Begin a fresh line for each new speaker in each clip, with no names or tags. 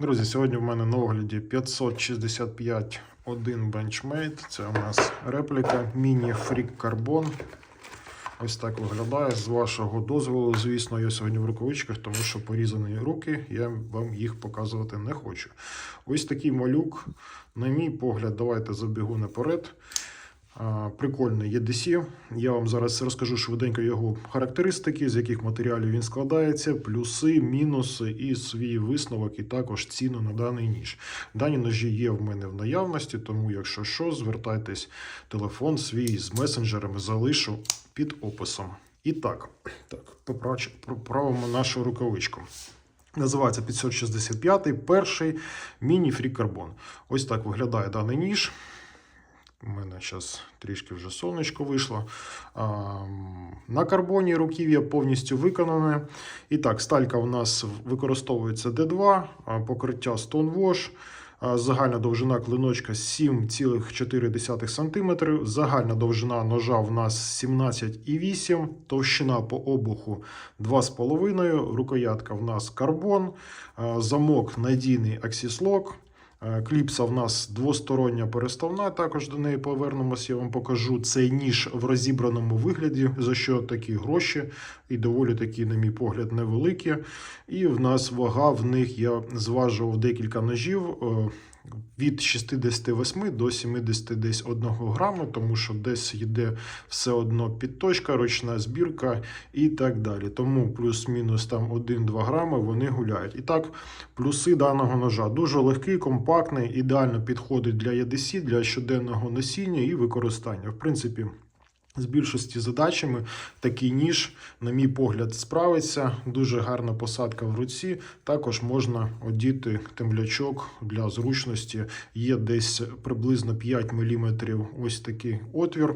Друзі, сьогодні в мене на огляді 565 1 Benchmade. Це у нас репліка Freak Carbon. Ось так виглядає. З вашого дозволу, звісно, я сьогодні в рукавичках, тому що порізані руки, я вам їх показувати не хочу. Ось такий малюк, на мій погляд, давайте забігу наперед. Прикольний EDC. Я вам зараз розкажу швиденько його характеристики, з яких матеріалів він складається, плюси, мінуси і свій висновок, і також ціну на даний ніж. Дані ножі є в мене в наявності, тому, якщо що, звертайтесь, телефон свій з месенджерами залишу під описом. І так, так поправ- поправимо нашу рукавичку. Називається 565 перший міні-фрі карбон. Ось так виглядає даний ніж. У мене зараз трішки вже сонечко вийшло. На карбоні руків'я повністю виконане. І так, сталька у нас використовується D2, покриття Stonewash. а, Загальна довжина клиночка 7,4 см. Загальна довжина ножа в нас 17,8 товщина по обуху 2,5 Рукоятка в нас карбон. Замок надійний Axis Lock. Кліпса в нас двостороння переставна, також до неї повернемось, я вам покажу цей ніж в розібраному вигляді, за що такі гроші, і доволі такі, на мій погляд, невеликі. І в нас вага в них я зважував декілька ножів. Від 68 до 71 граму, тому що десь йде все одно підточка, ручна збірка і так далі. Тому плюс-мінус там 1-2 грами вони гуляють. І так, Плюси даного ножа дуже легкий, компактний, ідеально підходить для EDC, для щоденного носіння і використання. В принципі, з більшості задачами такий ніж, на мій погляд, справиться. Дуже гарна посадка в руці. Також можна одіти темлячок для зручності. Є десь приблизно 5 мм ось такий отвір.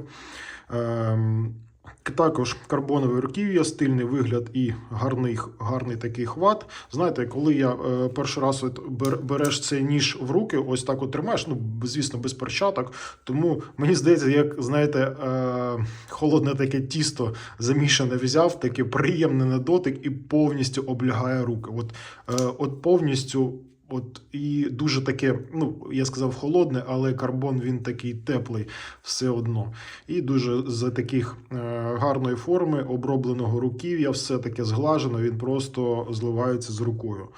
Також карбонове руків'я, стильний вигляд і гарний, гарний такий хват. Знаєте, коли я е, перший раз от береш цей ніж в руки, ось так от тримаєш, ну, звісно, без перчаток. Тому мені здається, як знаєте, е, холодне таке тісто замішане взяв, таке приємне на дотик і повністю облягає руки. От, е, от повністю. От і дуже таке, ну я сказав холодне, але карбон він такий теплий все одно. І дуже за таких е, гарної форми обробленого руків'я, все таке зглажено, він просто зливається з рукою.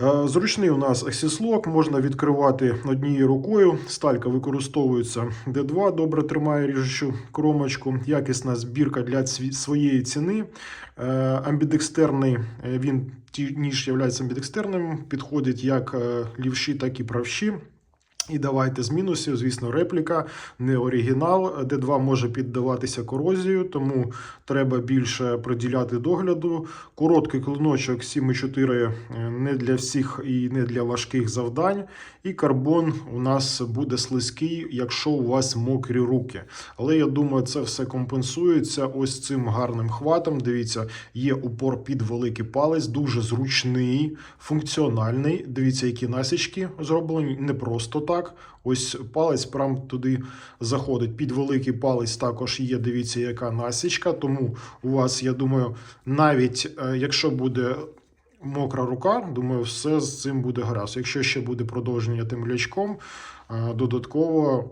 Е, Зручний у нас аксіслок, можна відкривати однією рукою. Сталька використовується D2, добре тримає ріжучу кромочку. Якісна збірка для своєї ціни. Е, Амбідекстерний е, він ніж є амбідекстерним, підходить як лівші, так і правші. І давайте з мінусів, звісно, репліка, не оригінал. D2 може піддаватися корозію, тому треба більше приділяти догляду. Короткий клиночок 7,4 не для всіх і не для важких завдань. І карбон у нас буде слизький, якщо у вас мокрі руки. Але я думаю, це все компенсується ось цим гарним хватом. Дивіться, є упор під великий палець, дуже зручний, функціональний. Дивіться, які насічки зроблені не просто так. Ось палець прям туди заходить. Під великий палець також є. Дивіться, яка насічка. Тому у вас, я думаю, навіть е, якщо буде мокра рука, думаю, все з цим буде гаразд. Якщо ще буде продовження тим лячком, е, додатково,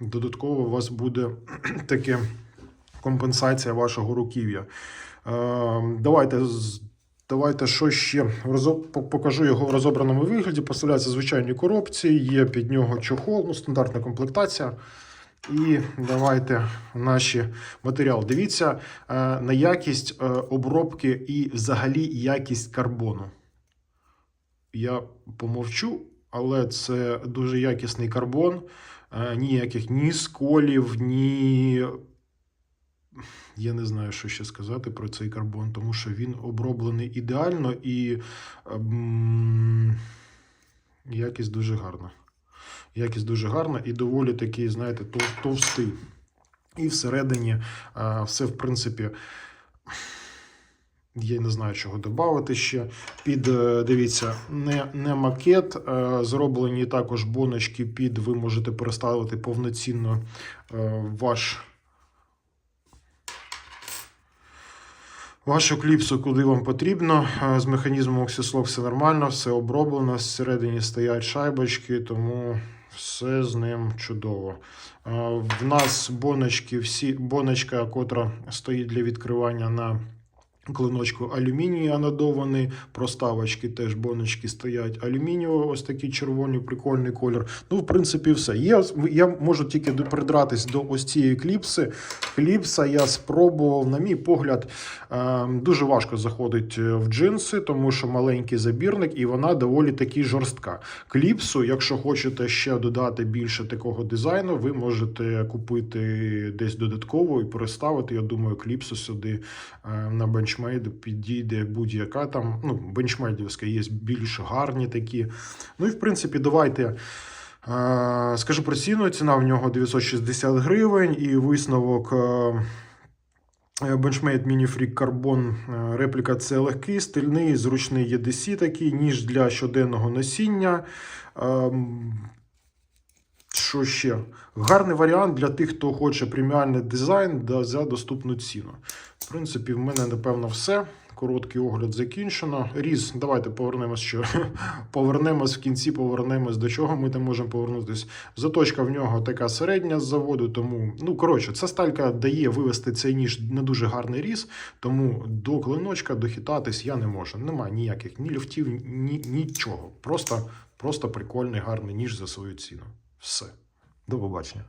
додатково у вас буде таке компенсація вашого руків'я. Е, Давайте Давайте що ще покажу його в розобраному вигляді. Поставляється в звичайній коробці, є під нього чохол, ну, стандартна комплектація. І давайте наші матеріал. Дивіться е, на якість е, обробки і взагалі якість карбону. Я помовчу, але це дуже якісний карбон. Е, Ніяких ні сколів, ні. Я не знаю, що ще сказати про цей карбон, тому що він оброблений ідеально і ем, якість дуже гарна. Якість дуже гарна і доволі такий, знаєте, товстий. І всередині е, все, в принципі, я не знаю, чого додати ще. Під, е, дивіться, не, не макет, е, зроблені також боночки під, ви можете переставити повноцінно ваш вашу кліпсу, куди вам потрібно. Е, З механізмом Oxyslog все нормально, все оброблено. Всередині стоять шайбочки, тому все з ним чудово. Е, В нас боночки, всі, боночка, котра стоїть для відкривання на клиночку алюміній анодований, проставочки теж боночки стоять алюмінієві, ось такі червоні, прикольний колір. Ну, в принципі, все. Є, я можу тільки придратись до ось цієї кліпси. Кліпса я спробував, на мій погляд, е, дуже важко заходить в джинси, тому що маленький забірник і вона доволі таки жорстка. Кліпсу, якщо хочете ще додати більше такого дизайну, ви можете купити десь додатково і переставити. Я думаю, кліпсу сюди е, на бенчмейд підійде будь-яка там. Ну, бенчмейдівська є більш гарні такі. Ну і в принципі, давайте. е, Скажу про ціну. Ціна в нього 960 гривень і висновок. Benchmade Mini Freak Carbon репліка це легкий, стильний, зручний EDC такий, ніж для щоденного носіння. Що ще? Гарний варіант для тих, хто хоче преміальний дизайн за доступну ціну. В принципі, в мене, напевно, все. Короткий огляд закінчено. Різ, давайте повернемось що. повернемось в кінці, повернемось до чого ми там можемо повернутися. Заточка в нього така середня з заводу, тому, ну, коротше, ця сталька дає вивести цей ніж на дуже гарний різ, тому до клиночка дохитатись я не можу. Немає ніяких ні люфтів, ні, нічого. Просто, просто прикольний, гарний ніж за свою ціну. Все. До побачення.